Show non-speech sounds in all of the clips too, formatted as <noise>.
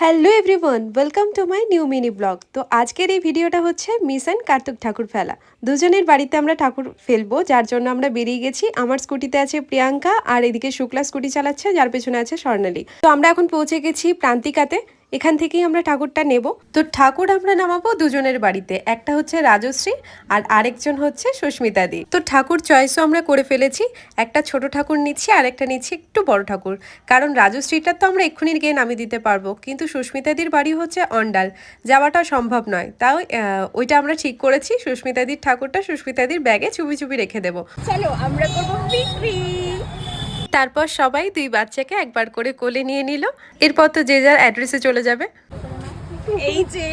Hello everyone, welcome to my new mini blog. তো আজকের এই ভিডিওটা হচ্ছে মিশন কার্তিক ঠাকুর ফেলা। দুজনের বাড়িতে আমরা ঠাকুর ফেলব, যার জন্য আমরা বেরিয়ে গেছি। আমার স্কুটিতে আছে প্রিয়াঙ্কা আর এদিকে শুক্লা স্কুটি চালাচ্ছে, যার পেছনে আছে স্বর্ণালী। তো আমরা এখন পৌঁছে গেছি প্রান্তিকাতে। এখান থেকেই আমরা ঠাকুরটা নেব। তো ঠাকুর আমরা নামাবো দুজনের বাড়িতে, একটা হচ্ছে রাজশ্রী আর আরেকজন হচ্ছে সুস্মিতা দি। তো ঠাকুর চয়েসও আমরা করে ফেলেছি, একটা ছোট ঠাকুর নিচ্ছি আর একটা নিচ্ছি একটু বড় ঠাকুর। কারণ রাজশ্রীটা তো আমরা এক্ষুনি গিয়ে নামিয়ে দিতে পারব, কিন্তু সুস্মিতাদির বাড়ি হচ্ছে অন্ডাল। যাওয়াটা সম্ভব নয়, তাও ওইটা আমরা ঠিক করেছি সুস্মিতাদির ঠাকুরটা সুস্মিতাদির ব্যাগে চুপি চুপি রেখে দেবো। চলো আমরা করব তারপর সবাই দুই বাচ্চাকে একবার করে কোলে নিয়ে নিল। এরপর তো যে যার অ্যাড্রেসে চলে যাবে। এই যে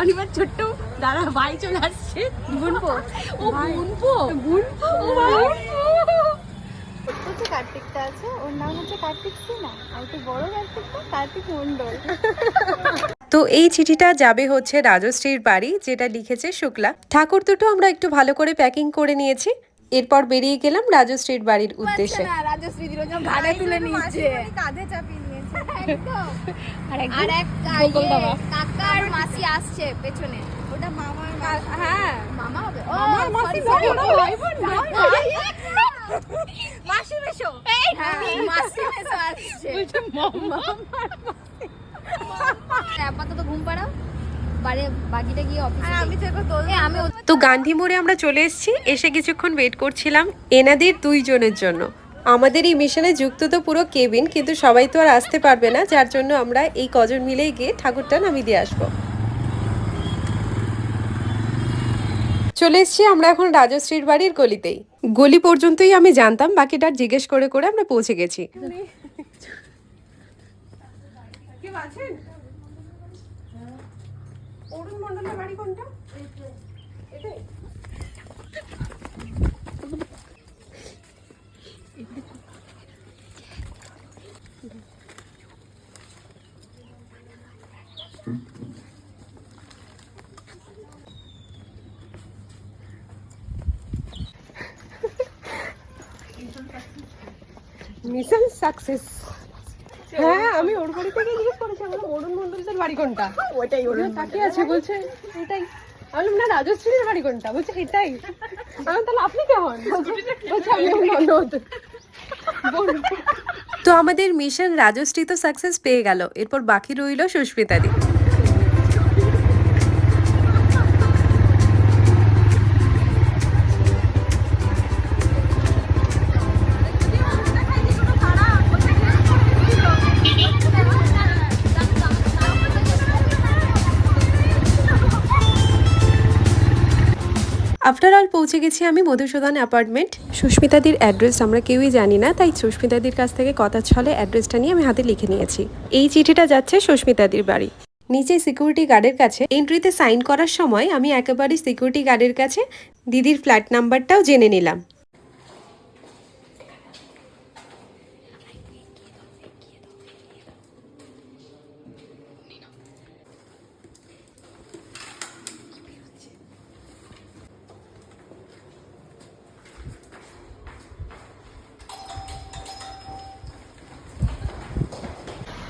অনিবার ছোট্ট দাদা ভাই চলে আসছে। বুনবো ও বুনবো বুনবো ও বুনবো হচ্ছে কার্তিকটা আছে? ওর নাম হচ্ছে কার্তিক সিনহা। আর একটু বড় কার্তিকটা কার্তিক মন্ডল তো এই চিঠিটা যাবে হচ্ছে রাজশ্রীর বাড়ি যেটা লিখেছে শুক্লা। ঠাকুর দুটো আমরা একটু ভালো করে প্যাকিং করে নিয়েছি। এরপর বেরিয়ে গেলাম রাজশ্রীর বাড়ির উদ্দেশ্যে। <laughs> আপাতত ঘুম পাড়াও। বাড়ি বাকিটা গিয়ে অফিসে আমি তো আমি তো গান্ধী মোড়ে আমরা চলে এসেছি এসে কিছুক্ষণ ওয়েট করছিলাম এনাদের দুইজনের জন্য। আমাদের এই মিশনে যুক্ত তো পুরো কেবিন কিন্তু সবাই তো আর আসতে পারবে না যার জন্য আমরা এই কজন মিলেই গিয়ে ঠাকুরটা নামিয়ে দিয়ে আসব। চলে এসেছি আমরা এখন রাজশ্রীর বাড়ির গলিতেই। গলি পর্যন্তই আমি জানতাম বাকিটা জিজ্ঞেস করে করে আমরা পৌঁছে গেছি। অরুণ মন্ডলের বাড়ি কোনটা? Mission success. হ্যাঁ আমি ওর বাড়ি থেকে জিজ্ঞেস করেছি আমার অরুণ মন্ডলদের বাড়ি কোনটা? ওটাই ওরা তাকিয়ে আছে বলছে এটাই। আমি বললাম, না রাজশ্রীর বাড়ি কোনটা? বলছে এটাই। আমি তাহলে আপনি কেমন? বলছে আমি ননদ তো আমাদের মিশন রাজশ্রী তো সাকসেস পেয়ে গেল। এরপর বাকি রইল সুস্মিতাদি আফটার অল পৌঁছে গেছি আমি মধুসূদন অ্যাপার্টমেন্ট। সুস্মিতাদির অ্যাড্রেস আমরা কেউই জানি না, তাই সুস্মিতাদির কাছ থেকে কথা ছলে অ্যাড্রেসটা নিয়ে আমি হাতে লিখে নিয়েছি। এই চিঠিটা যাচ্ছে সুস্মিতাদির বাড়ি। নিচে সিকিউরিটি গার্ডের কাছে এন্ট্রিতে সাইন করার সময় আমি একেবারে সিকিউরিটি গার্ডের কাছে দিদির ফ্ল্যাট নাম্বারটাও জেনে নিলাম।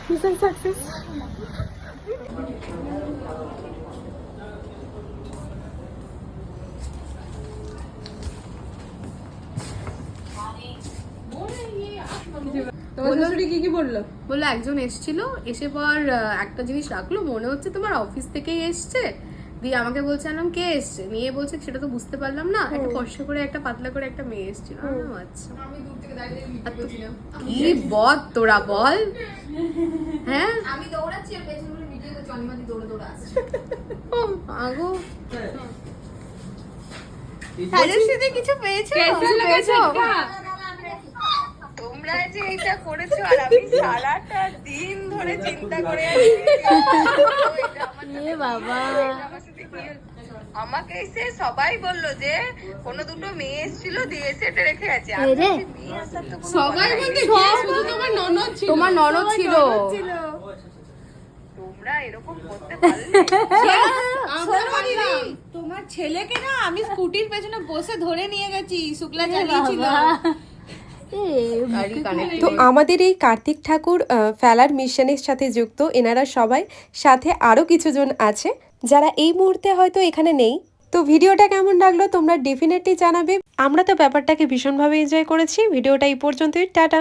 মিশন সাকসেস কি কি বলল? বলল একজন এসছিল এসে পর একটা জিনিস রাখল মনে হচ্ছে তোমার অফিস থেকেই এসছে। দিয়ে আমাকে বলছে আনাম কে এসছে? মেয়ে বলছে সেটা তো বুঝতে পারলাম না। একটা কষ্ট করে একটা পাতলা করে একটা মেয়ে এসেছিল। আচ্ছা। কি বল তোরা বল? হ্যাঁ? আমি দৌড়াচ্ছি আর পেছনে ভিডিও অনিমাদি দৌড়ে দৌড়ে আসছে। ও, আগো কিছু পেয়েছ? পেয়েছ? তোমরা যে এটা করেছ আর আমি সারাটা দিন ধরে চিন্তা করে আছি বাবা। আমাকে এসে সবাই বলল যে কোনো দুটো মেয়ে এসেছিল দিয়ে এসে রেখে কোনো সবাই বলতে শুধু তোমার ননদ ছিল। তোমার ননদ ছিল। তোমরা এরকম করতে পারলে। তোমার ছেলেকে না আমি স্কুটির পেছনে বসে ধরে নিয়ে গেছি শুক্লা চালিয়েছিল। তো আমাদের এই কার্তিক ঠাকুর ফেলার মিশনের সাথে যুক্ত। এনারা সবাই সাথে আরও কিছুজন আছে যারা এই মুহূর্তে হয়তো এখানে নেই। তো ভিডিওটা কেমন লাগল তোমরা ডেফিনেটলি জানাবে। আমরা তো ব্যাপারটাকে ভীষণভাবে এনজয় করেছি। ভিডিওটা এই পর্যন্তই। টাটা।